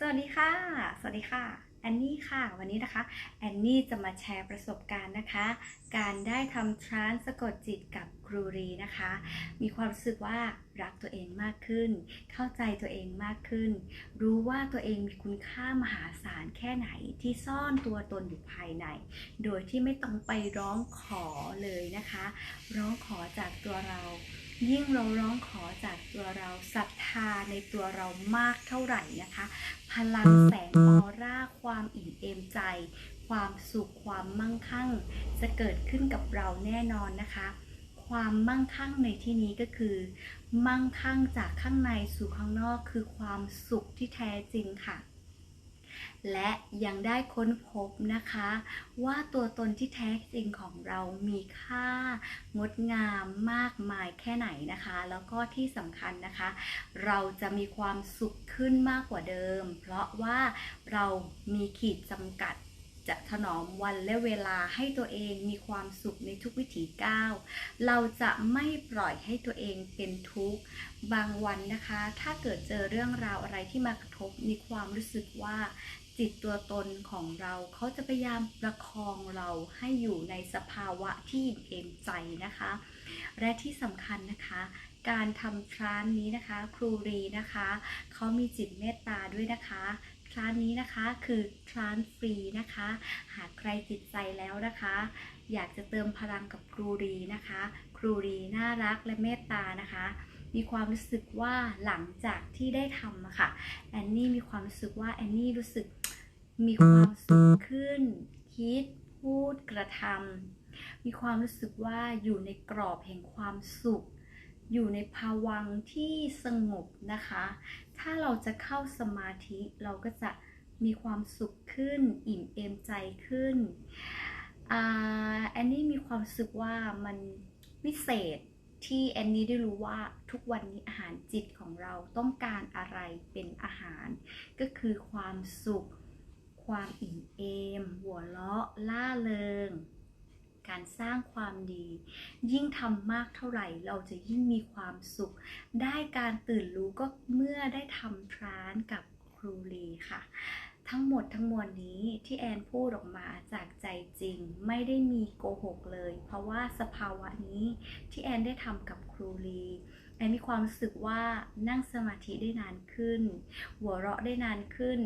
สวัสดีค่ะ สวัสดีค่ะ แอนนี่ค่ะ วันนี้นะคะ แอนนี่จะมาแชร์ประสบการณ์นะคะ การได้ทำทรานส์สะกดจิตกับครูรีนะคะ มีความรู้สึกว่ารักตัวเองมากขึ้น เข้าใจตัวเองมากขึ้น รู้ว่าตัวเองมีคุณค่ามหาศาลแค่ไหนที่ซ่อนตัวตนอยู่ภายใน โดยที่ไม่ต้องไปร้องขอเลย นะคะ ร้องขอจากตัวเรา ยิ่งเราร้องขอจากตัวเราศรัทธาในตัวเรามากเท่าไหร่นะคะ พลังแสงออร่าความอิ่มเอมใจ ความสุขความมั่งคั่ง จะเกิดขึ้นกับเราแน่นอนนะคะความมั่งคั่งในที่นี้ก็คือ มั่งคั่งจากข้างในสู่ข้างนอกคือความสุขที่แท้จริงค่ะ และยังได้ค้นพบนะคะ ว่าตัวตนที่แท้จริงของเรามีค่างดงามมากมายแค่ไหนนะคะ แล้วก็ที่สำคัญนะคะ เราจะมีความสุขขึ้นมากกว่าเดิม เพราะว่าเรามีขีดจำกัด จะถนอมวันและเวลาให้ตัวเองมีความสุขในทุกวิถีก้าว เราจะไม่ปล่อยให้ตัวเองเป็นทุกข์ บางวันนะคะ ถ้าเกิดเจอเรื่องราวอะไรที่มากระทบมีความรู้สึกว่าจิตตัวตนของเราเขาจะพยายามประคองเราให้อยู่ในสภาวะที่อิ่มเอมใจนะคะ และที่สำคัญนะคะ การทำทรานนี้นะคะ ครูรีนะคะเขามีจิตเมตตาด้วยนะคะทรานนี้นะคะคือทรานฟรีนะคะ หากใครติดใจแล้วนะคะ อยากจะเติมพลังกับครูรีนะคะ ครูรีน่ารักและเมตตานะคะมีความรู้สึกว่าหลังจากที่ได้ทำอะค่ะแอนนี่มีความรู้สึกว่าแอนนี่รู้สึกมีความสุขขึ้น คิดพูดกระทำมีความรู้สึกว่าอยู่ในกรอบแห่งความสุข อยู่ในภาวังที่สงบนะคะ ถ้าเราจะเข้าสมาธิเราก็จะมีความสุขขึ้น อิ่มเอมใจขึ้นอแอนนี่มีความรู้สึกว่ามันวิเศษที่แอนนี่ได้รู้ว่าทุกวันนี้อาหารจิตของเราต้องการอะไรเป็นอาหาร ก็คือความสุข ความอิ่มเอม หัวเราะล่าเริง การสร้างความดี ยิ่งทำมากเท่าไหร่เราจะยิ่งมีความสุข ได้การตื่นรู้ก็เมื่อได้ทำทรานกับครูลีค่ะ ทั้งหมดทั้งมวลนี้ที่แอนพูดออกมาจากใจจริงไม่ได้มีโกหกเลย เพราะว่าสภาวะนี้ที่แอนได้ทำกับครูลีแอนมีความรู้สึกว่านั่งสมาธิได้นานขึ้น หัวเราะได้นานขึ้น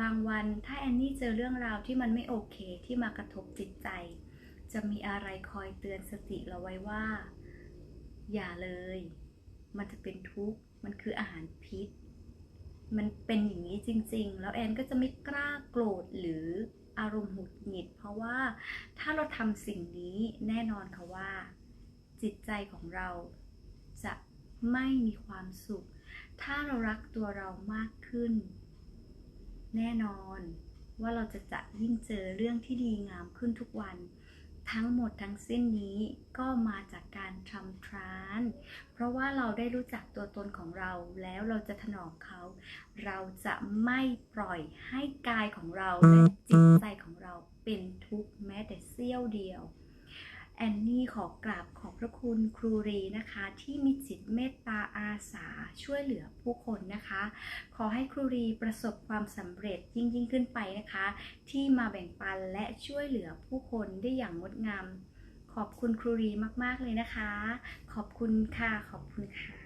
บางวันถ้าแอนนี่เจอเรื่องราวที่มันไม่โอเคที่มากระทบจิตใจ จะมีอะไรคอยเตือนสติเราไว้ว่า อย่าเลย มันจะเป็นทุกข์ มันคืออาหารพิษ มันเป็นอย่างนี้จริง ๆ แล้วแอนก็จะไม่กล้าโกรธหรืออารมณ์หงุดหงิด เพราะว่าถ้าเราทำสิ่งนี้แน่นอนค่ะว่า จิตใจของเราจะไม่มีความสุข ถ้าเรารักตัวเรามากขึ้น แน่นอนว่าเราจะจะยิ่งเจอเรื่องที่ดีงามขึ้นทุกวัน ทั้งหมดทั้งสิ้นนี้ก็มาจากการทำทราน เพราะว่าเราได้รู้จักตัวตนของเราแล้วเราจะถนอมเขา เราจะไม่ปล่อยให้กายของเราและจิตใจของเราเป็นทุกข์แม้แต่เสี้ยวเดียว แอนนี่ขอกราบขอบพระคุณครูรีนะคะ ที่มีจิตเมตตาอาสาช่วยเหลือผู้คนนะคะ ขอให้ครูรีประสบความสำเร็จยิ่งยิ่งขึ้นไปนะคะ ที่มาแบ่งปันและช่วยเหลือผู้คนได้อย่างงดงาม ขอบคุณครูรีมาก ๆ เลยนะคะ ขอบคุณค่ะ ขอบคุณค่ะ